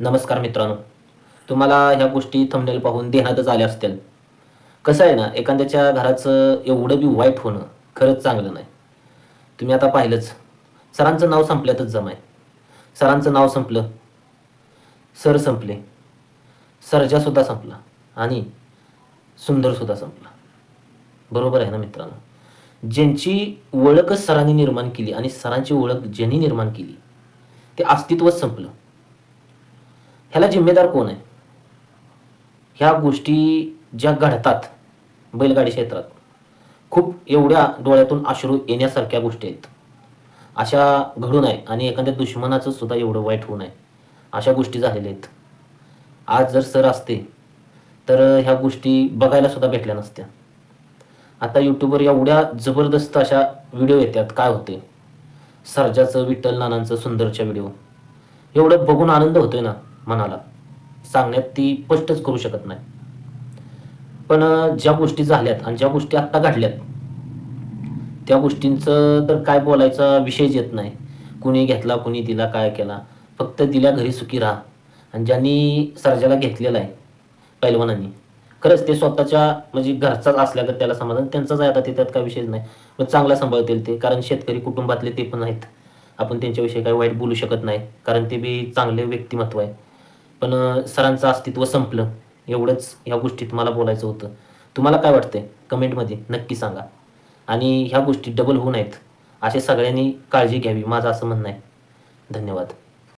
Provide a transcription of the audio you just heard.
नमस्कार मित्रांनो. तुम्हाला ह्या गोष्टी थंबनेल पाहून देण्यातच आल्या असतील. कसं आहे ना एखाद्याच्या घराचं एवढं बी वाईट होणं खरंच चांगलं नाही. तुम्ही आता पाहिलंच. सरांचं नाव संपल्यातच जमाय सरांचं नाव संपलं. सर संपले. सरजासुद्धा संपला आणि सुंदरसुद्धा संपला. बरोबर आहे ना मित्रांनो? ज्यांची ओळखच सरांनी निर्माण केली आणि सरांची ओळख ज्यांनी निर्माण केली ते अस्तित्वच संपलं. ह्याला जिम्मेदार कोण आहे? ह्या गोष्टी ज्या घडतात बैलगाडी क्षेत्रात खूप एवढ्या डोळ्यातून अश्रू येण्यासारख्या गोष्टी आहेत. अशा घडू नये आणि एखाद्या दुश्मनाचं सुद्धा एवढं वाईट होऊ नये. अशा गोष्टी झालेल्या आहेत. आज जर सर असते तर ह्या गोष्टी बघायला सुद्धा भेटल्या नसत्या. आता यूट्यूबवर एवढ्या जबरदस्त अशा व्हिडिओ येतात काय होते? सर्जाचं विठ्ठल नानांचं सुंदरच्या व्हिडिओ. एवढं बघून आनंद होतोय ना? मनाला. सांगण्यात ती स्पष्टच करू शकत नाही. पण ज्या गोष्टी झाल्यात आणि ज्या गोष्टी आत्ता घडल्यात त्या गोष्टींचं तर काय बोलायचा विषयच येत नाही. कुणी घेतला कुणी दिला काय केला. फक्त दिल्या घरी सुखी राहा. आणि ज्यांनी सर्जाला घेतलेला आहे पैलवानांनी खरंच ते स्वतःच्या म्हणजे घरचाच असल्या तर त्याला समाधान त्यांचाच आहे. आता ते त्यात काय विषयच नाही. पण चांगला सांभाळतील ते कारण शेतकरी कुटुंबातले ते पण आहेत. आपण त्यांच्याविषयी काही वाईट बोलू शकत नाही कारण ते बी चांगले व्यक्तिमत्व आहे. पण सरांचं अस्तित्व संपलं. एवढंच ह्या गोष्टीत मला बोलायचं होतं. तुम्हाला काय वाटतंय? कमेंटमध्ये नक्की सांगा. आणि ह्या गोष्टी डबल होऊ नयेत. असे सगळ्यांनी काळजी घ्यावी. माझं असं म्हणणं आहे. धन्यवाद.